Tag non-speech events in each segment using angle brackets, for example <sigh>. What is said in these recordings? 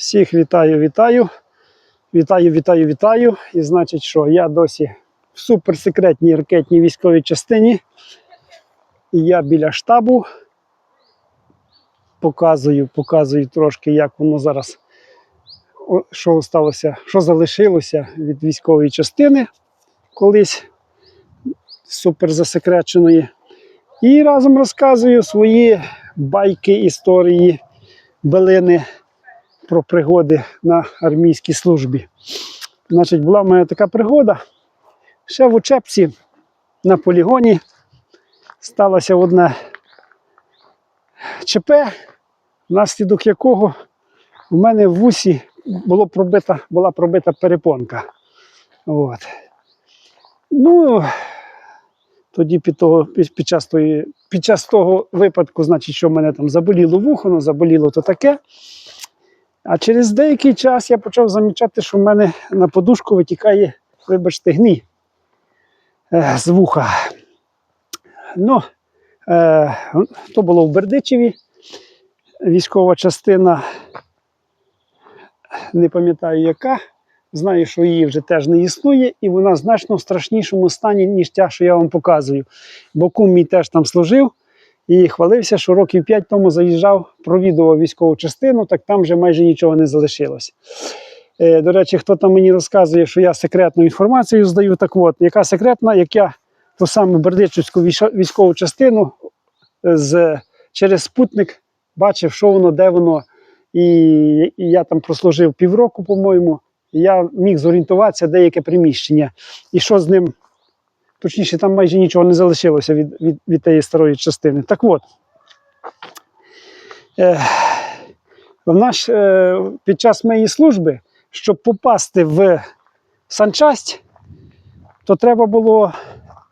Всіх вітаю, вітаю. Вітаю, вітаю, вітаю. І значить, що я досі в суперсекретній ракетній військовій частині. І я біля штабу. Показую, показую трошки, як воно зараз, що сталося, що залишилося від військової частини колись суперзасекреченої. І разом розказую свої байки, історії, билини про пригоди на армійській службі. Значить, була в мене така пригода. Ще в учебці на полігоні сталося одне ЧП, внаслідок якого в мене в вусі було пробита, була пробита перепонка. От. Ну, тоді під, того, під, час тої, під час того випадку, значить, що в мене там заболіло вухо, ну заболіло то таке. А через деякий час я почав замічати, що в мене на подушку витікає, вибачте, гній е, з вуха. Ну, е, то було в Бердичеві, військова частина, не пам'ятаю яка. Знаю, що її вже теж не існує, і вона значно в страшнішому стані, ніж та, що я вам показую. Бо кум мій теж там служив і хвалився, що років 5 тому заїжджав, провідував військову частину, так там вже майже нічого не залишилось. Е, до речі, хто там мені розказує, що я секретну інформацію здаю, так от, яка секретна, як я ту саму Бердичівську військову частину е, з, через спутник бачив, що воно, де воно. І, і я там прослужив півроку, по-моєму. Я міг зорієнтуватися, де яке приміщення, і що з ним. Точніше, там майже нічого не залишилося від, від, від тієї старої частини. Так от, е, в наш, е, під час моєї служби, щоб попасти в санчасть, то треба було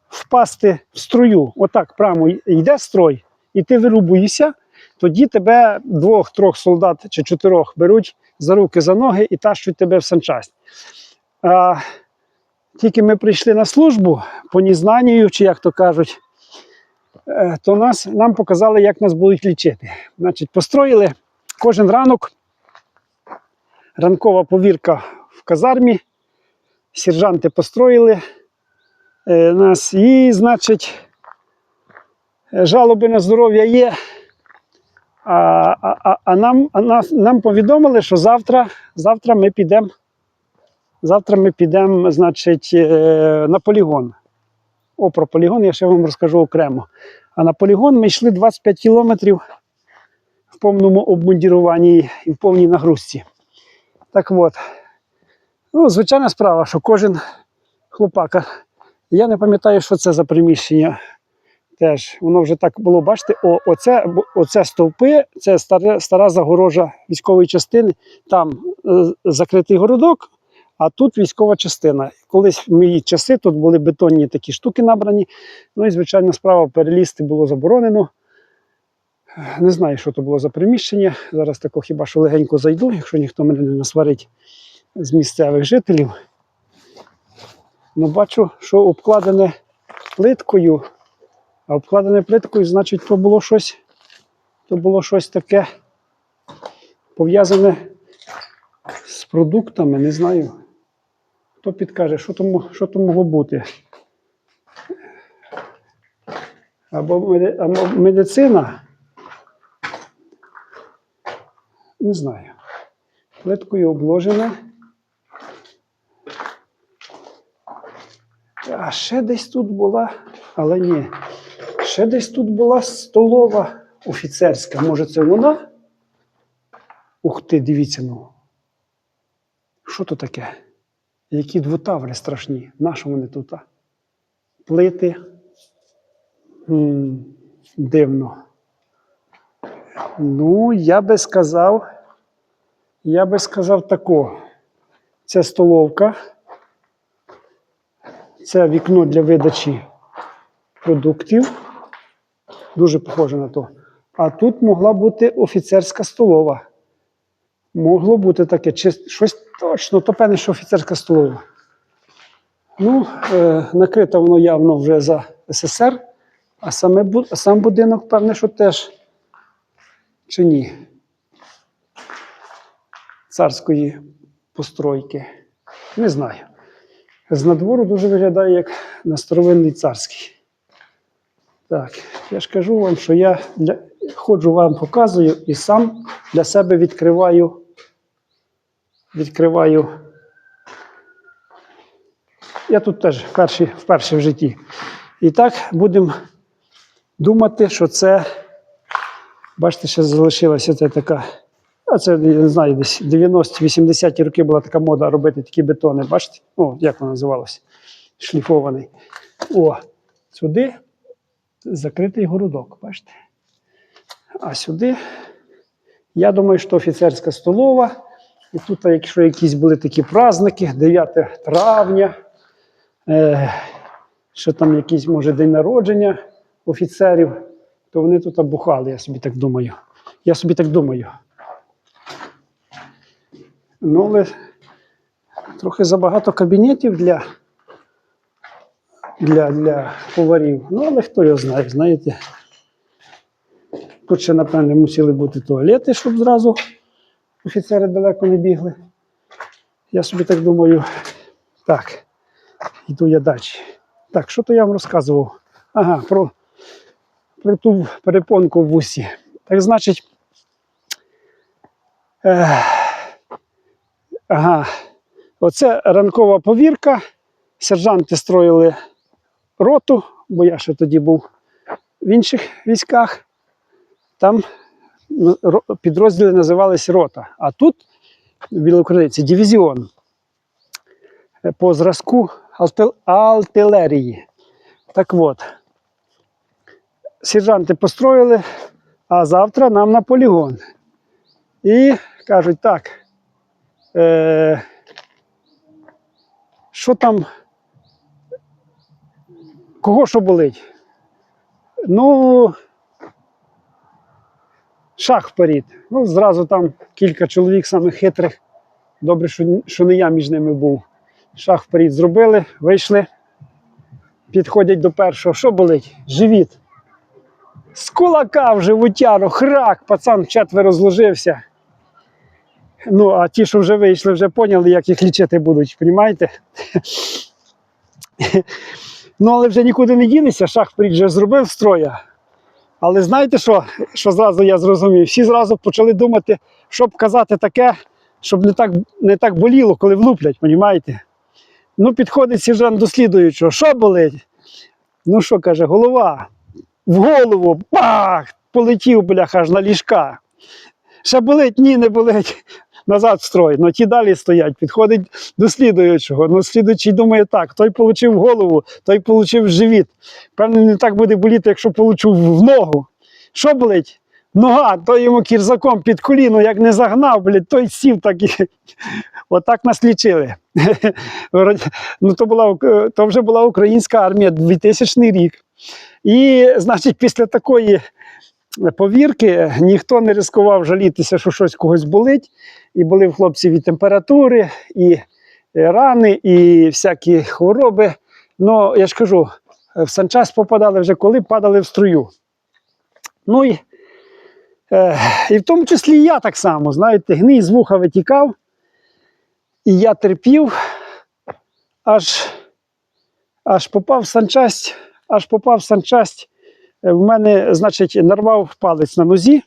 впасти в струю. Отак прямо йде строй, і ти вирубуєшся, тоді тебе двох-трьох солдат чи чотирьох беруть за руки, за ноги і тащуть тебе в санчасть. А, тільки ми прийшли на службу по незнанню, чи як то кажуть, е, то нас, нам показали, як нас будуть лічити. Значить, построїли кожен ранок ранкова повірка в казармі. Сержанти построїли е, нас і, значить, жалоби на здоров'я є. А, а, а, нам, а нам повідомили, що завтра, завтра ми підемо. Завтра ми підемо, значить, е, на полігон. О, про полігон я ще вам розкажу окремо. А на полігон ми йшли 25 кілометрів в повному обмундіруванні і в повній нагрузці. Так от, ну, звичайна справа, що кожен хлопака. Я не пам'ятаю, що це за приміщення. Теж воно вже так було, бачите, о, оце, оце стовпи, це стара, стара загорожа військової частини. Там е, закритий городок, а тут військова частина. Колись в мої часи тут були бетонні такі штуки набрані. Ну і звичайно, справа перелізти було заборонено. Не знаю, що то було за приміщення. Зараз тако хіба що легенько зайду, якщо ніхто мене не насварить з місцевих жителів. Ну, бачу, що обкладене плиткою. А обкладене плиткою, значить, то було щось, то було щось таке пов'язане з продуктами, не знаю. Хто підкаже, що то, що то могло бути? Або, медицина. Не знаю. Плиткою обложене. А ще десь тут була, але ні. Ще десь тут була столова офіцерська. Може, це вона? Ух ти, дивіться ну. Що то таке? Які двотаври страшні. Нащо вони тут? Плити. Дивно. Ну, я би сказав, я би сказав тако. Це столовка. Це вікно для видачі продуктів. Дуже похоже на то. А тут могла бути офіцерська столова. Могло бути таке, чи щось точно, то певне, що офіцерська столова. Ну, е, накрито воно явно вже за СССР, а саме, сам будинок, певне, що теж чи ні. царської постройки. Не знаю. З надвору дуже виглядає як на старовинний царський. Так, я ж кажу вам, що я для... ходжу вам показую і сам для себе відкриваю. Відкриваю. Я тут теж вперше, вперше в житті. І так будемо думати, що це, бачите, ще залишилася це така. А це, я не знаю, десь 90-80-ті роки була така мода робити такі бетони. Бачите? О, як воно називалося? Шліфований. О, сюди закритий городок, бачите? А сюди, я думаю, що офіцерська столова. І тут, якщо якісь були такі праздники, 9 травня, е, що там якийсь, може, день народження офіцерів, то вони тут бухали, я собі так думаю. Я собі так думаю. Ну, але трохи забагато кабінетів для, для, для поварів. Ну, але хто його знає, знаєте. Тут ще, напевне, мусили бути туалети, щоб зразу офіцери далеко не бігли. Я собі так думаю. Так, йду я далі. Так, що то я вам розказував? Ага, про, про ту перепонку в вусі. Так значить. Е, ага, оце ранкова повірка. Сержанти строїли роту, бо я ще тоді був в інших військах. Там підрозділи називались рота. А тут в Білокриниці дивізіон Е, по зразку артилерії. Так от, сержанти построїли, а завтра нам на полігон. І кажуть, так, е, що там, кого що болить? Ну, шах вперед. Ну, зразу там кілька чоловік самих хитрих. Добре, що, не я між ними був. Шах вперед зробили, вийшли, підходять до першого. Що болить? Живіт. З кулака в животяру, храк, пацан четверо зложився. Ну, а ті, що вже вийшли, вже поняли, як їх лічити будуть, розумієте? <laughs> Ну, але вже нікуди не ділися, шах вперед вже зробив строя. Але знаєте що, що зразу я зрозумів? Всі зразу почали думати, щоб казати таке, щоб не так, не так боліло, коли влуплять, розумієте? Ну, підходить сержант до слідуючого, що болить? Ну що каже, голова. В голову, бах! Полетів, бляха, аж на ліжка. Ще болить, ні, не болить. Назад в строй. Ну ті далі стоять, підходить до слідуючого. Ну, слідуючий думає так: той отримав голову, той отримав живіт. Певно, не так буде боліти, якщо получу в ногу. Що болить? Нога, той йому кірзаком під коліно, як не загнав, блядь, той сів так. <laughs> Отак нас лічили. <laughs> ну, то, була, то вже була українська армія 2000 рік. І, значить, після такої повірки ніхто не ризикував жалітися, що щось когось болить. І були в хлопців і температури, і е, рани, і всякі хвороби. Ну, я ж кажу, в санчас попадали вже коли падали в струю. Ну і, е, і в тому числі я так само, знаєте, гній з вуха витікав, і я терпів, аж, аж попав в санчасть, аж попав в санчасть. Е, В мене, значить, нарвав палець на нозі.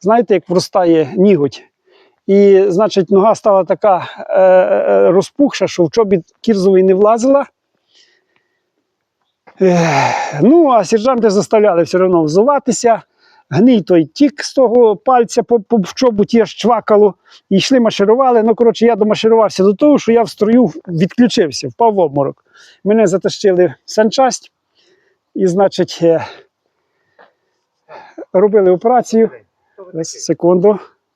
Знаєте, як вростає ніготь. І, значить, нога стала така е, е, розпухша, що в чобіт кірзовий не влазила. Ну, а сержанти заставляли все одно взуватися. Гній той тік з того пальця по, по в чоботі аж чвакало. І йшли, марширували. Ну, коротше, я домаширувався до того, що я в строю відключився, впав в обморок. Мене затащили в санчасть. І, значить, е, робили операцію. Секунду.